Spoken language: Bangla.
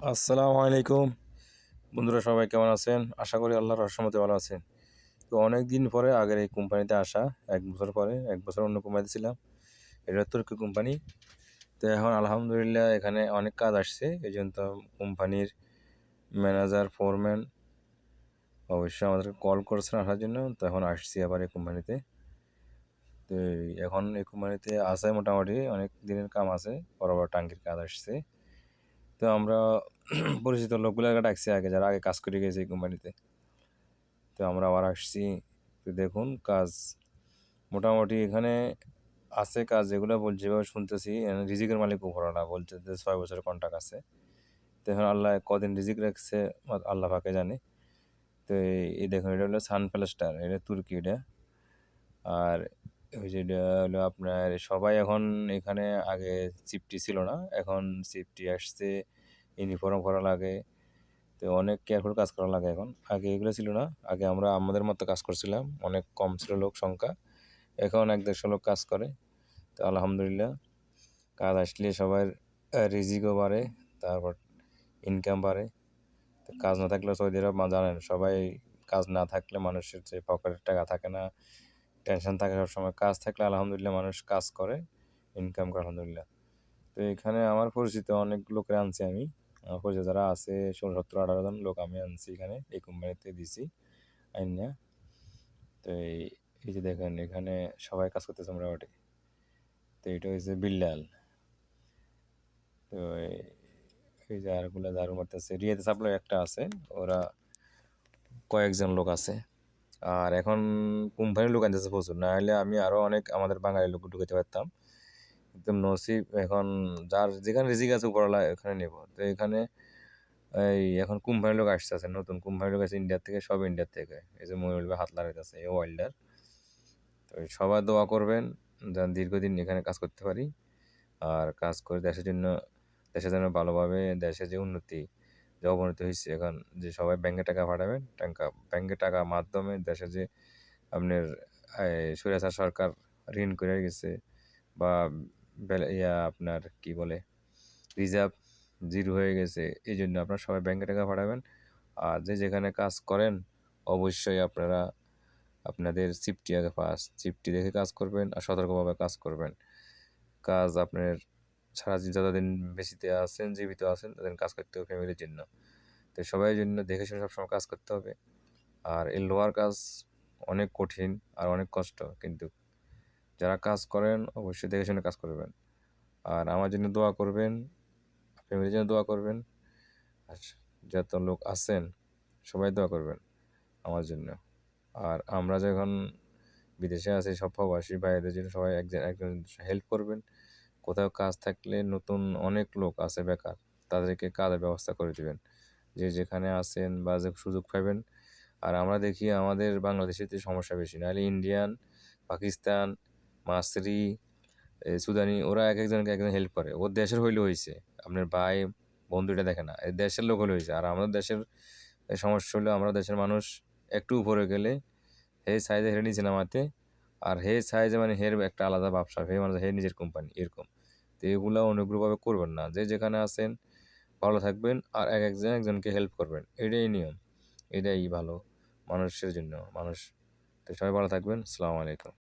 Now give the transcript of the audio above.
আসসালামু আলাইকুম। বন্ধুরা সবাই কেমন আছেন? আশা করি আল্লাহর রহমতে ভালো আছেন। তো অনেক দিন পরে আগের এই কোম্পানিতে আসা, এক বছর পরে, এক বছর অন্য কোম্পানিতে ছিলাম। এটা তুর্কি কোম্পানি। তো এখন আলহামদুলিল্লাহ এখানে অনেক কাজ আসছে। এই জন্য তো কোম্পানির ম্যানেজার, ফোরম্যান অবশ্যই আমাদেরকে কল করেছেন আসার জন্য। তো এখন আসছি আবার এই কোম্পানিতে। তো এখন এই কোম্পানিতে আছে মোটামুটি, অনেক দিনের কাম আছে বড় বড় টাঙ্কির কাজ আসছে। তো আমরা পরিচিত লোকগুলোকে ডাকছি আগে, যারা আগে কাজ করে গেছে এই কোম্পানিতে তো আমরা আবার আসছি। তো দেখুন, কাজ মোটামুটি এখানে আছে কাজ, যেগুলো বলছে যেভাবে শুনতেছি রিজিকের মালিক উপরালা বলছে যে ছয় বছরের কন্ট্রাক্ট আছে। তো এখন আল্লাহ কদিন রিজিক রাখছে, আল্লাহ পাকে জানে। তো এই দেখুন, এটা হলো সান প্যালেস্টার এটা তুর্কি এটা। আর আপনার সবাই এখন এখানে আগে চিপটি ছিল না, এখন চিপটি আসছে ইউনিফর্ম করা লাগে, তো অনেক কেয়ারফুল কাজ করা লাগে এখন। আগে এগুলো ছিল না, আগে আমরা আমাদের মতো কাজ করছিলাম, অনেক কম ছিল লোক সংখ্যা, এখন এক দেড়শো লোক কাজ করে, তো আলহামদুলিল্লাহ, কাজ আসলে সবার রিজিকও বাড়ে, তারপর ইনকাম বাড়ে, তো কাজ না থাকলে সৌদি আরব জানেন, সবাই কাজ না থাকলে মানুষের যে পকেটের টাকা থাকে না টেনশন থাকে সবসময়। কাজ থাকলে আলহামদুলিল্লাহ মানুষ কাজ করে ইনকাম করে আলহামদুলিল্লাহ। তো এখানে আমার পরিচিত অনেক লোকের আনছি আমি। আমার পরিচিত যারা আছে, ষোলো, সত্তর, আঠারো জন লোক আমি আনছি এখানে, এই কোম্পানিতে দিছি আইন। তো এই যে দেখেন, এখানে সবাই কাজ করতেছে আমরা মোটামুটি। তো এটা হচ্ছে বিল্লাল। তো এই যে আরগুলো ঝাড়ু মারতেছে, রিয়াতে সাপ্লাই একটা আছে, ওরা কয়েকজন লোক আছে। আর এখন কোম্পানির লোক আনতেছে প্রচুর। না হলে আমি আরও অনেক আমাদের বাঙালি লোক ঢুকাতে পারতাম। একদম নসিব, এখন যার যেখানে রিজিক আছে উপরওয়ালা এখানে নেব। তো এখানে এই এখন কোম্পানির লোক আসতে আছে নতুন কোম্পানির লোক আছে ইন্ডিয়ার থেকে, সব ইন্ডিয়ার থেকে। এই যে ময়ূর হাত লাগাইতেছে এই ওয়াইল্ডার তো সবাই দোয়া করবেন যেন দীর্ঘদিন এখানে কাজ করতে পারি। আর কাজ করে দেশের জন্য দেশের জন্য ভালোভাবে দেশের যে উন্নতি যে অবনতি হয়েছে। এখন যে সবাই ব্যাংকে টাকা পাঠাবেন, টাকা, ব্যাংকে টাকা মাধ্যমে দেশে যে আপনার সুরেশা সরকার ঋণ করে গেছে বা ইয়া আপনার কি বলে, রিজার্ভ জিরো হয়ে গেছে, এই জন্য আপনারা সবাই ব্যাংকে টাকা পাঠাবেন। আর যে যেখানে কাজ করেন, অবশ্যই আপনারা আপনাদের সিফটি আগে ফার্স্ট সিফটি দেখে কাজ করবেন আর সতর্কভাবে কাজ করবেন। কাজ আপনার সারা যতদিন বেশিতে আছেন, জীবিত আছেন তাদের কাজ করতে হবে ফ্যামিলির জন্য। তো সবাই জন্য দেখে শুনে সবসময় কাজ করতে হবে। আর এই লোয়ার কাজ অনেক কঠিন আর অনেক কষ্ট, কিন্তু যারা কাজ করেন অবশ্যই দেখে শুনে কাজ করবেন। আর আমার জন্য দোয়া করবেন ফ্যামিলির জন্য দোয়া করবেন। আর যত লোক আছেন, সবাই দোয়া করবেন আমার জন্য। আর আমরা যখন বিদেশে আছি, সব প্রবাসী বাইরের জন্য সবাই একজন একজন হেল্প করবেন। কোথাও কাজ থাকলে নতুন অনেক লোক আছে বেকার, তাদেরকে কাজের ব্যবস্থা করে দেবেন। যে যেখানে আছেন বা যে সুযোগ পাবেন। আর আমরা দেখি আমাদের বাংলাদেশেতে সমস্যা বেশি, নাহলে ইন্ডিয়ান, পাকিস্তান, মাসরি সুদানি, ওরা এক একজনকে একজন হেল্প করে। ওর দেশের হইলে হয়েছে আপনার ভাই, বন্ধুটা দেখে না এই দেশের লোক হলে হয়েছে আর আমাদের দেশের সমস্যা হলো আমরা দেশের মানুষ একটু উপরে গেলে হে সাইজে হেরে নিচে নামাতে আর হে সাইজে মানে হের একটা আলাদা ব্যবসা, হে মানে হে নিজের কোম্পানি এরকম। তো এগুলো অনুগ্রহভাবে করবেন না। যে যেখানে আসেন ভালো থাকবেন আর এক একজন একজনকে হেল্প করবেন। এটাই নিয়ম। এটাই ভালো মানুষের জন্য। মানুষ, তো সবাই ভালো থাকবেন। আসসালামু আলাইকুম।